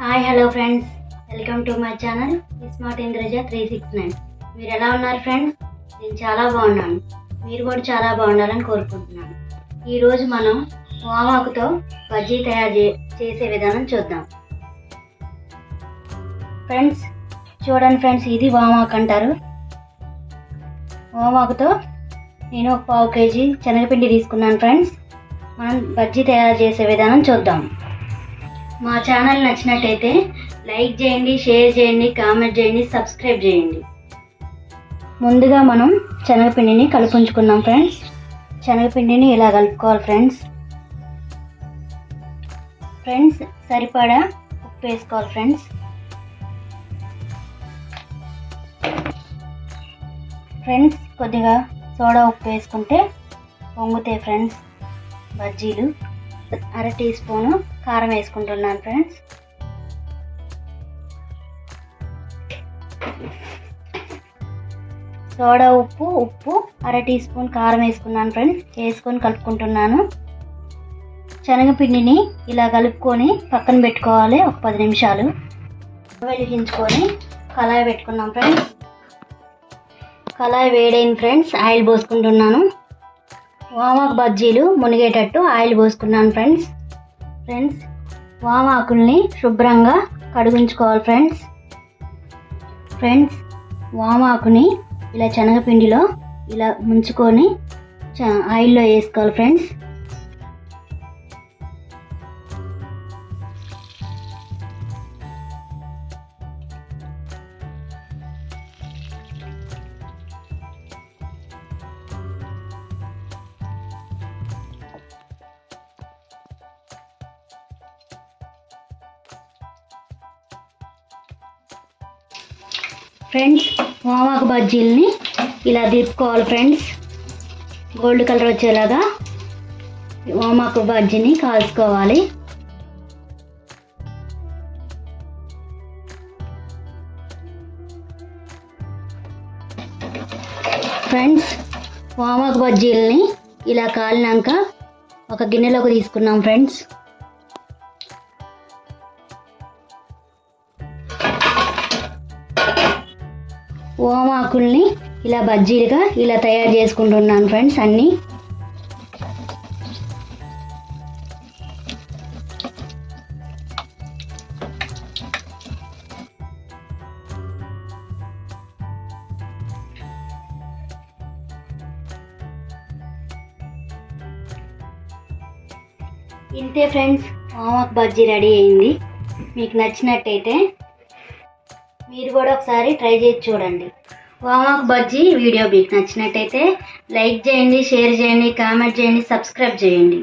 Hi hello friends welcome to my channel smart Indraja three six nine మీరు ఎలా ఉన్నారు friends నేను చాలా బాగున్నాను. మీరు కూడా చాలా బాగుండాలని కోరుకుంటున్నాను. ఈరోజు మనం వామాకుతో బజ్జీ తయారు చే చేసే విధానం చూద్దాం. ఫ్రెండ్స్ చూడండి ఫ్రెండ్స్ ఇది వామాకు అంటారు. వామాకుతో నేను ఒక పావు కేజీ శనగపిండి తీసుకున్నాను ఫ్రెండ్స్ మనం బజ్జీ తయారు చేసే విధానం చూద్దాం. మా ఛానల్ నచ్చినట్టయితే లైక్ చేయండి షేర్ చేయండి కామెంట్ చేయండి సబ్స్క్రైబ్ చేయండి. ముందుగా మనం శనగపిండిని కలుపుంచుకుందాం ఫ్రెండ్స్. శనగపిండిని ఇలా కలుపుకోవాలి ఫ్రెండ్స్? ఫ్రెండ్స్ సరిపడా ఉప్పు వేసుకోవాలి ఫ్రెండ్స్. ఫ్రెండ్స్ కొద్దిగా సోడా ఉప్పు వేసుకుంటే పొంగుతాయి ఫ్రెండ్స్. బజ్జీలు. అర టీ స్పూను కారం వేసుకుంటున్నాను ఫ్రెండ్స్. సోడా ఉప్పు ఉప్పు అర టీ స్పూన్ కారం వేసుకున్నాను ఫ్రెండ్స్. వేసుకొని కలుపుకుంటున్నాను. శనగపిండిని ఇలా కలుపుకొని పక్కన పెట్టుకోవాలి ఒక పది నిమిషాలు. వెలిగించుకొని కళాయి పెట్టుకున్నాం ఫ్రెండ్స్. కళాయి వేడైన ఫ్రెండ్స్. ఆయిల్ పోసుకుంటున్నాను. వామాకు బజ్జీలు మునిగేటట్టు ఆయిల్ పోసుకున్నాను ఫ్రెండ్స్. ఫ్రెండ్స్ వామాకుల్ని శుభ్రంగా కడిగించుకోవాలి ఫ్రెండ్స్. ఫ్రెండ్స్ వామాకుని ఇలా శనగపిండిలో ఇలా ముంచుకొని చ- ఆయిల్లో వేసుకోవాలి ఫ్రెండ్స్. ఫ్రెండ్స్ వామాకు బజ్జీల్ని ఇలా దిప్పుకోవాలి ఫ్రెండ్స్ గోల్డ్ కలర్ వచ్చేలాగా వామాకు బజ్జీని కాల్చుకోవాలి. ఫ్రెండ్స్ వామాకు బజ్జీలని ఇలా కాలినాక ఒక గిన్నెలోకి తీసుకున్నాం ఫ్రెండ్స్ ఓమాకుల్ని ఇలా బజ్జీలుగా ఇలా తయారు చేసుకుంటున్నాను ఫ్రెండ్స్ అన్నీ. ఇంతే ఫ్రెండ్స్ ఓమాకు బజ్జీ రెడీ అయింది. మీకు నచ్చినట్టయితే మీరు కూడా ఒకసారి ట్రై చేసి చూడండి. వామాక్ బజ్జీ వీడియో మీకు నచ్చినట్టయితే లైక్ చేయండి షేర్ చేయండి కామెంట్ చేయండి సబ్స్క్రైబ్ చేయండి.